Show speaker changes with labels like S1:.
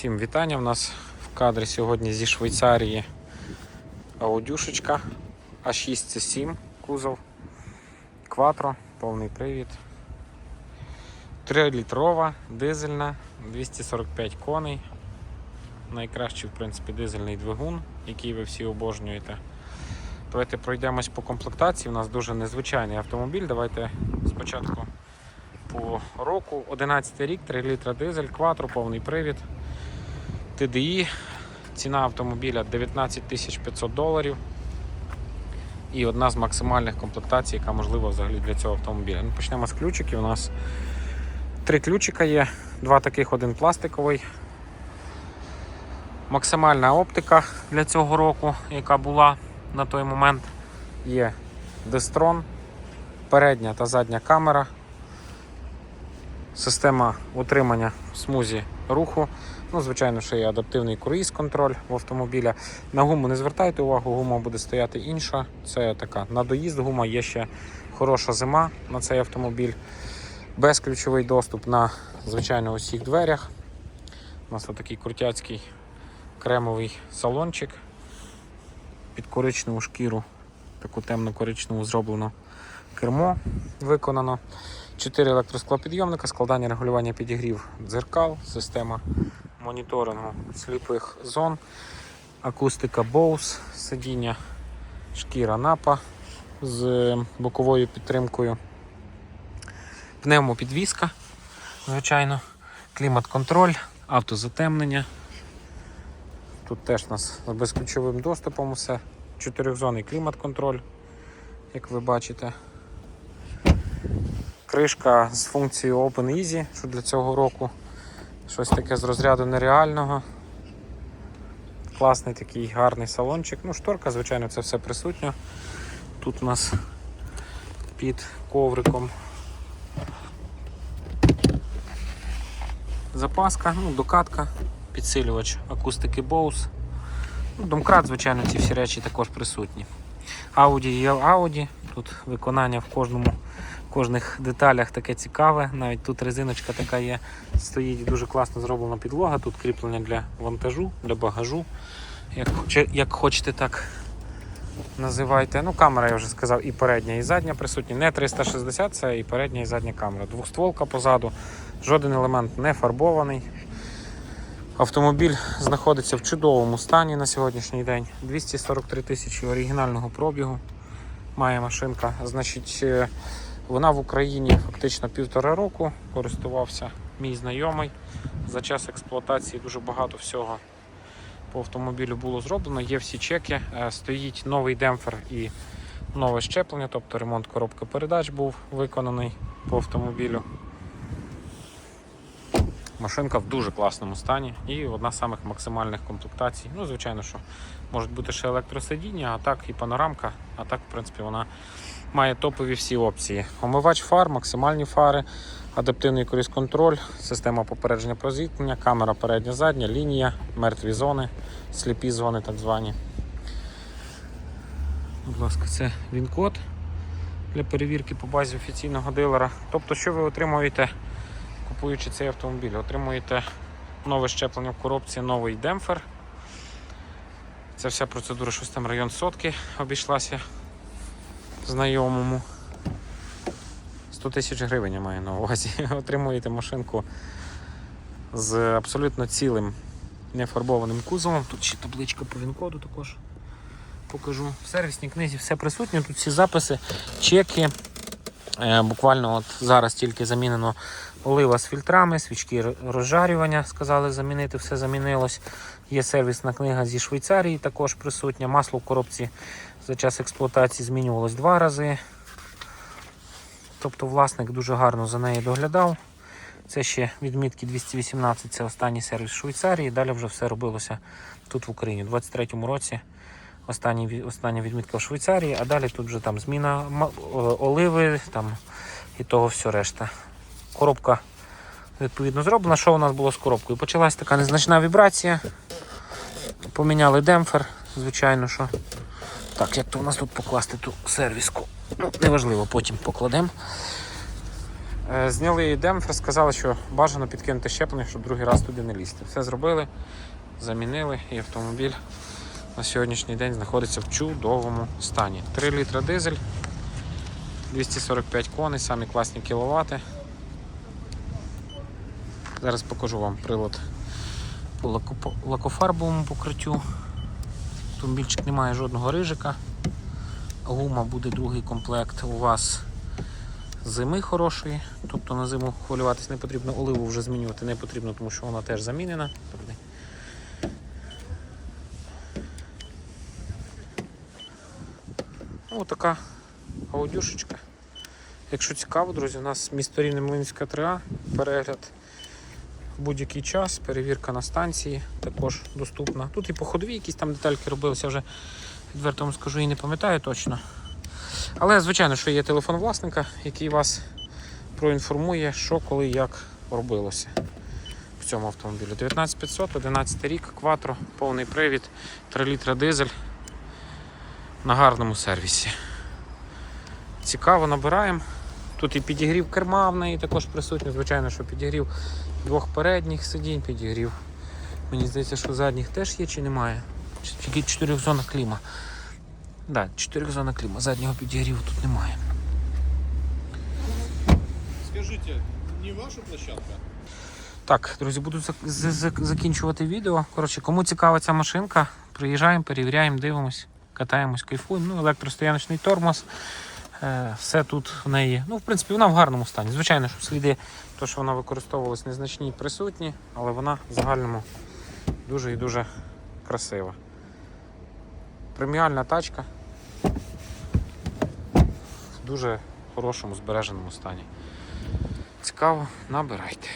S1: Всім вітання. У нас в кадрі сьогодні зі Швейцарії аудюшечка А6 c 7 кузов, кватро, повний привід. 3-літрова, дизельна, 245 коней. Найкращий, в принципі, дизельний двигун, який ви всі обожнюєте. Давайте пройдемось по комплектації. У нас дуже незвичайний автомобіль. Давайте спочатку по року. 11 рік, 3 літра дизель, кватро, повний привід. TDI. Ціна автомобіля 19 500 доларів. І одна з максимальних комплектацій, яка можлива взагалі для цього автомобіля. Ну, почнемо з ключиків. У нас три ключика є, два таких, один пластиковий. Максимальна оптика для цього року, яка була на той момент, є Destron, передня та задня камера, система утримання в смузі руху. Ну, звичайно, що є адаптивний круїз контроль в автомобіля. На гуму не звертайте увагу, гума буде стояти інша. Це така на доїзд гума, є ще хороша зима на цей автомобіль. Безключовий доступ на звичайно усіх дверях. У нас отакий крутяцький кремовий салончик. Під коричневу шкіру, таку темно-коричневу зроблено кермо виконано. 4 електросклопідйомника, складання регулювання підігрів дзеркал, система моніторингу сліпих зон, акустика Bose, сидіння шкіра напа з боковою підтримкою, пневмопідвізка, звичайно, клімат-контроль, автозатемнення. Тут теж у нас з безключовим доступом усе. Чотирьохзонний клімат-контроль, як ви бачите. Кришка з функцією Open Easy, що для цього року щось таке з розряду нереального. Класний такий гарний салончик. Ну, шторка, звичайно, це все присутньо. Тут у нас під ковриком запаска, ну, докатка, підсилювач акустики Bose. Ну, домкрат, звичайно, ці всі речі також присутні. Audi є Audi, тут виконання в кожному кожних деталях таке цікаве. Навіть тут резиночка така є, стоїть дуже класно зроблена підлога, тут кріплення для вантажу, для багажу. Як, як хочете, так називайте. Ну, камера, я вже сказав, і передня, і задня присутні. Не 360, це і передня, і задня камера. Двохстволка позаду, жоден елемент не фарбований. Автомобіль знаходиться в чудовому стані на сьогоднішній день. 243 тисячі оригінального пробігу має машинка. Значить, е, вона в Україні фактично півтора року користувався мій знайомий. За час експлуатації дуже багато всього по автомобілю було зроблено. Є всі чеки. Е, Стоїть новий демпфер і нове щеплення, тобто ремонт коробки передач був виконаний по автомобілю. Машинка в дуже класному стані і одна з самих максимальних комплектацій. Ну, звичайно, що можуть бути ще електросидіння, а так і панорамка, а так, в принципі, вона має топові всі опції. Омивач фар, максимальні фари, адаптивний круїз-контроль, система попередження про зіткнення, камера передня задня, лінія, мертві зони, сліпі зони так звані. Будь ласка, це він-код для перевірки по базі офіційного дилера. Тобто, що ви отримуєте, купуючи цей автомобіль? Отримуєте нове щеплення в коробці, новий демпфер. Це вся процедура, щось там район сотки обійшлася знайомому. 100 тисяч гривень я маю на увазі. Отримуєте машинку з абсолютно цілим нефарбованим кузовом. Тут ще табличка по він-коду також покажу. В сервісній книзі все присутнє. Тут всі записи, чеки. Е, Буквально от зараз тільки замінено олива з фільтрами, свічки розжарювання, сказали замінити, все замінилось. Є сервісна книга зі Швейцарії, також присутня. Масло в коробці за час експлуатації змінювалось два рази. Тобто власник дуже гарно за нею доглядав. Це ще відмітки 218, це останній сервіс Швейцарії. Далі вже все робилося тут в Україні. У 23-му році останній, ві- остання відмітка в Швейцарії, а далі тут вже там зміна оливи там, і того все решта. Коробка відповідно зроблена. Що у нас було з коробкою? Почалась така незначна вібрація. Поміняли демпфер, звичайно, що. Так, як то у нас тут покласти ту сервіску? Ну, неважливо, потім покладемо. Е, Зняли демпфер, сказали, що бажано підкинути щеплення, щоб другий раз туди не лізти. Все зробили, замінили і автомобіль на сьогоднішній день знаходиться в чудовому стані. 3 літра дизель, 245 коней, самі класні кіловати. Зараз покажу вам прилад по лакофарбовому покриттю. Автомобільчик не має жодного рижика. Гума буде другий комплект у вас зими хорошої. Тобто на зиму хвилюватись не потрібно, оливу вже змінювати не потрібно, тому що вона теж замінена. Тобто Ось така аудюшечка. Якщо цікаво, друзі, у нас місто Рівне Млинська 3А, перегляд в будь-який час, перевірка на станції також доступна. Тут і по ходові якісь там детальки робилися, вже відверто вам скажу і не пам'ятаю точно. Але, звичайно, що є телефон власника, який вас проінформує, що коли як робилося в цьому автомобілі. 19500, 11 рік, кватро, повний привід, 3 літра дизель на гарному сервісі. Цікаво, набираємо. Тут і підігрів керма в неї також присутній. Звичайно, що підігрів двох передніх сидінь, підігрів. Мені здається, що задніх теж є чи немає. Тільки чотирьохзонна кліма. Так, да, чотирьохзонна кліма. Заднього підігріву тут немає.
S2: Скажите, не ваша площадка?
S1: Так, друзі, буду закінчувати відео. Коротше, кому цікава ця машинка, приїжджаємо, перевіряємо, дивимось, катаємось, кайфуємо. Ну, електростояночний тормоз. Е, Все тут в неї. Ну, в принципі, вона в гарному стані. Звичайно, що сліди, то, що вона використовувалась, незначні присутні, але вона в загальному дуже і дуже красива. Преміальна тачка в дуже хорошому збереженому стані. Цікаво, набирайте.